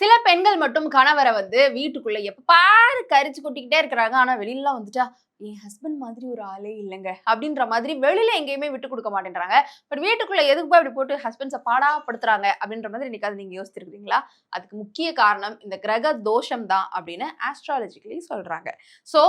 சில பெண்கள் மட்டும் கணவரை வந்து வீட்டுக்குள்ள எப்ப பாரு கரிச்சு கொட்டிக்கிட்டே இருக்கிறாங்க. ஆனா வெளியிலலாம் வந்துட்டா என் ஹஸ்பண்ட் மாதிரி ஒரு ஆளே இல்லைங்க. அப்படின்ற மாதிரி வெளியில எங்கேயுமே விட்டு கொடுக்க மாட்டேன்றாங்க. பட் வீட்டுக்குள்ள எதுக்கு போய் அப்படி போட்டு ஹஸ்பண்ட்ஸை பாடாப்படுத்துறாங்க? அப்படின்ற மாதிரி இன்னைக்கு நீங்க யோசிச்சிருக்கீங்களா அதுக்கு முக்கிய காரணம் இந்த கிரக தோஷம் தான் அப்படின்னு ஆஸ்ட்ராலஜிக்கலி சொல்றாங்க. ஸோ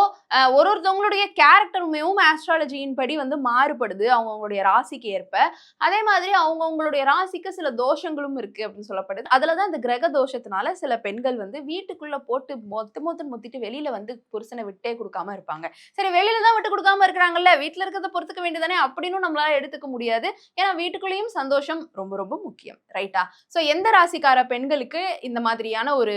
ஒரு ஒருத்தவங்களுடைய கேரக்டருமேவும் ஆஸ்ட்ராலஜியின் படி வந்து மாறுபடுது. அவங்கவுங்களுடைய ராசிக்கு ஏற்ப. அதே மாதிரி அவங்கவுங்களுடைய ராசிக்கு சில தோஷங்களும் இருக்கு அப்படின்னு சொல்லப்படுது. அதுலதான் இந்த கிரக தோஷத்தினால சில பெண்கள் வந்து வீட்டுக்குள்ள போட்டு மொத்த மொத்தம் மொத்திட்டு வெளியில வந்து புருஷனை விட்டே கொடுக்காம இருப்பாங்க. சரி வெளியில தான் விட்டு கொடுக்காம இருக்கிறாங்கல்ல வீட்டுல இருக்கிறத பொறுத்துக்க வேண்டியதானே? அப்படின்னு நம்மளால எடுத்துக்க முடியாது. ஏன்னா வீட்டுக்குள்ளேயும் சந்தோஷம் ரொம்ப ரொம்ப முக்கியம் ரைட்டா சோ எந்த ராசிக்கார பெண்களுக்கு இந்த மாதிரியான ஒரு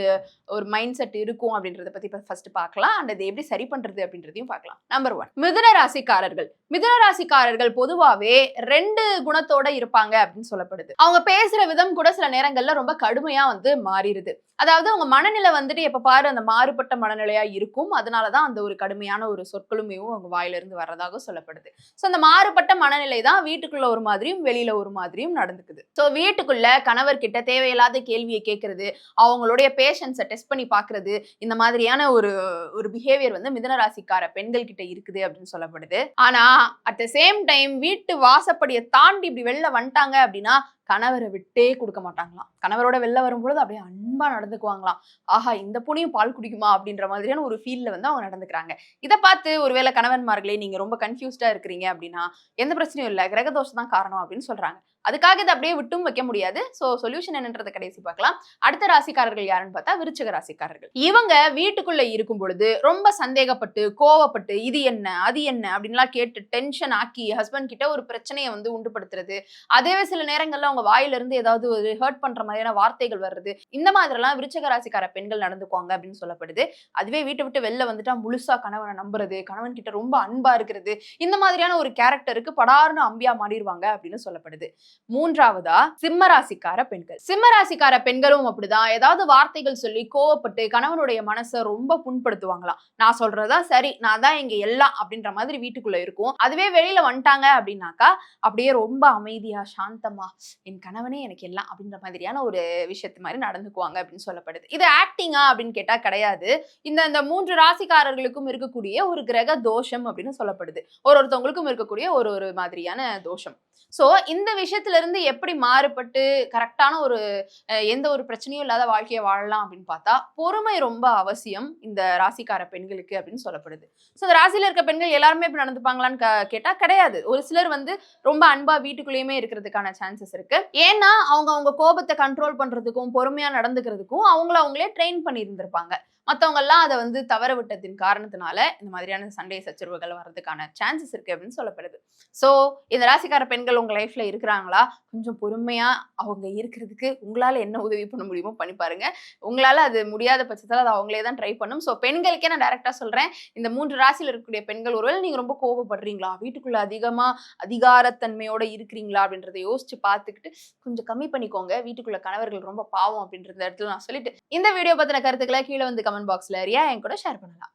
ஒரு மைண்ட் செட் இருக்கும் அப்படின்றத பத்தி ஃபர்ஸ்ட் பார்க்கலாம். அண்ட் அதை எப்படி சரி பண்றது அப்படின்றதையும் பார்க்கலாம். நம்பர் ஒன் மிதுன ராசிக்காரர்கள். மிதுன ராசிக்காரர்கள் பொதுவாவே ரெண்டு குணத்தோட இருப்பாங்க அப்படின்னு சொல்லப்படுது. அவங்க பேசுற விதம் கூட சில நேரங்கள்ல ரொம்ப கடுமையா வந்து மாறிடுது. அதாவது அவங்க மனநிலை வந்துட்டு எப்ப பாரு அந்த மாறுபட்ட மனநிலையா இருக்கும். அதனாலதான் அந்த ஒரு கடுமையான ஒரு சொற்களுமேவும் அவங்க வாயிலிருந்து வர்றதாக சொல்லப்படுது. ஸோ அந்த மாறுபட்ட மனநிலை தான் வீட்டுக்குள்ள ஒரு மாதிரியும் வெளியில ஒரு மாதிரியும் நடந்துக்குது. ஸோ வீட்டுக்குள்ள கணவர்கிட்ட தேவையில்லாத கேள்வியை கேட்கறது அவங்களுடைய பேஷன்ஸை டெஸ்ட் பண்ணி பார்க்கறது இந்த மாதிரியான ஒரு ஒரு பிஹேவியர் வந்து மிதனராசிக்கார பெண்கள் கிட்ட இருக்குது அப்படின்னு சொல்லப்படுது. ஆனா அட் த சேம் டைம் வீட்டு வாசப்படியை தாண்டி இப்படி வெளில வந்துட்டாங்க அப்படின்னா கணவரை விட்டே கொடுக்க மாட்டாங்களாம். கணவரோட வெளில வரும்பொழுது அப்படியே அன்பா நடந்துக்குவாங்களாம். ஆஹா இந்த பூனையும் பால் குடிக்குமா? அப்படின்ற மாதிரியான ஒரு ஃபீல்ல வந்து அவங்க நடந்துக்கிறாங்க. இதை பார்த்து ஒருவேளை கணவன்மார்களே நீங்க ரொம்ப கன்ஃபியூஸ்டா இருக்கிறீங்க அப்படின்னா எந்த பிரச்சனையும் இல்லை கிரகதோஷம் தான் காரணம் அப்படின்னு சொல்றாங்க. அதுக்காக இதை அப்படியே விட்டும் வைக்க முடியாது. ஸோ சொல்யூஷன் என்னன்றதை கடைசி பார்க்கலாம். அடுத்த ராசிக்காரர்கள் யாருன்னு பார்த்தா விருச்சக ராசிக்காரர்கள். இவங்க வீட்டுக்குள்ள இருக்கும் பொழுது ரொம்ப சந்தேகப்பட்டு கோவப்பட்டு இது என்ன அது என்ன அப்படின்லாம் கேட்டு டென்ஷன் ஆக்கி ஹஸ்பண்ட் கிட்ட ஒரு பிரச்சனையை வந்து உண்டுபடுத்துறது அதேவே சில நேரங்கள்ல அவங்க வாயிலிருந்து ஏதாவது ஒரு ஹர்ட் பண்ற மாதிரியான வார்த்தைகள் வர்றது. இந்த மாதிரிலாம் விருச்சக ராசிக்கார பெண்கள் நடந்துக்குவாங்க அப்படின்னு சொல்லப்படுது. அதுவே வீட்டை விட்டு வெளில வந்துட்டா முழுசா கணவனை நம்புறது கணவன் கிட்ட ரொம்ப அன்பா இருக்கிறது இந்த மாதிரியான ஒரு கேரக்டருக்கு படார்னு அம்பியா மாறிடுவாங்க அப்படின்னு சொல்லப்படுது. மூன்றாவதா சிம்மராசிக்கார பெண்கள். சிம்மராசிக்கார பெண்களும் அப்படிதான். ஏதாவது வார்த்தைகள் சொல்லி கோவப்பட்டு கணவனுடைய மனசை ரொம்ப புண்படுத்துவாங்களாம். நான் சொல்றதா சரி நான் தான் இங்க எல்லாம் அப்படின்ற மாதிரி வீட்டுக்குள்ள இருக்கும். அதுவே வெளியில வந்துட்டாங்க அப்படின்னாக்கா அப்படியே ரொம்ப அமைதியா சாந்தமா என் கணவனே எனக்கு எல்லாம் அப்படின்ற மாதிரியான ஒரு விஷயத்து மாதிரி நடந்துக்குவாங்க அப்படின்னு சொல்லப்படுது. இது ஆக்டிங்கா அப்படின்னு கேட்டா கிடையாது. இந்த இந்த மூன்று ராசிக்காரர்களுக்கும் இருக்கக்கூடிய ஒரு கிரக தோஷம் அப்படின்னு சொல்லப்படுது. ஒரு ஒருத்தவங்களுக்கும் இருக்கக்கூடிய ஒரு ஒரு மாதிரியான தோஷம். சோ இந்த இடத்துல இருந்து எப்படி மாறுபட்டு கரெக்டான ஒரு எந்த ஒரு பிரச்சனையும் இல்லாத வாழ்க்கையை வாழலாம் அப்படின்னு பார்த்தா பொறுமை ரொம்ப அவசியம் இந்த ராசிக்கார பெண்களுக்கு அப்படின்னு சொல்லப்படுது. ஸோ இந்த ராசியில இருக்க பெண்கள் எல்லாருமே இப்படி நடந்துப்பாங்களான்னு கேட்டால் கிடையாது. ஒரு சிலர் வந்து ரொம்ப அன்பா வீட்டுக்குள்ளேயுமே இருக்கிறதுக்கான சான்சஸ் இருக்கு. ஏன்னா அவங்க அவங்க கோபத்தை கண்ட்ரோல் பண்றதுக்கும் பொறுமையா நடந்துக்கிறதுக்கும் அவங்கள அவங்களே ட்ரெயின் பண்ணி இருந்திருப்பாங்க மற்றவங்கெல்லாம் அதை வந்து தவற விட்டதின் காரணத்தினால இந்த மாதிரியான சண்டை சச்சரவுகள் வர்றதுக்கான சான்சஸ் இருக்கு அப்படின்னு சொல்லப்படுது. ஸோ இந்த ராசிக்கார பெண்கள் உங்க லைஃப்ல இருக்கிறாங்களா? கொஞ்சம் பொறுமையா அவங்க இருக்கிறதுக்கு உங்களால என்ன உதவி பண்ண முடியுமோ பண்ணி பாருங்க. உங்களால அது முடியாத பட்சத்தில் அது அவங்களே தான் ட்ரை பண்ணும். ஸோ பெண்களுக்கே நான் டேரக்டா சொல்றேன். இந்த மூன்று ராசியில் இருக்கக்கூடிய பெண்கள் ஒருவேளை நீங்கள் ரொம்ப கோபப்படுறீங்களா? வீட்டுக்குள்ள அதிகமா அதிகாரத்தன்மையோட இருக்கிறீங்களா? அப்படின்றத யோசிச்சு பார்த்துக்கிட்டு கொஞ்சம் கம்மி பண்ணிக்கோங்க. வீட்டுக்குள்ள கணவர்கள் ரொம்ப பாவம் அப்படின்ற இடத்துல நான் சொல்லிட்டு இந்த வீடியோ பற்றின கருத்துக்களை கீழே வந்து கமெண்ட் பாக்ஸில் ஏரியா என் கூட ஷேர் பண்ணலாம்.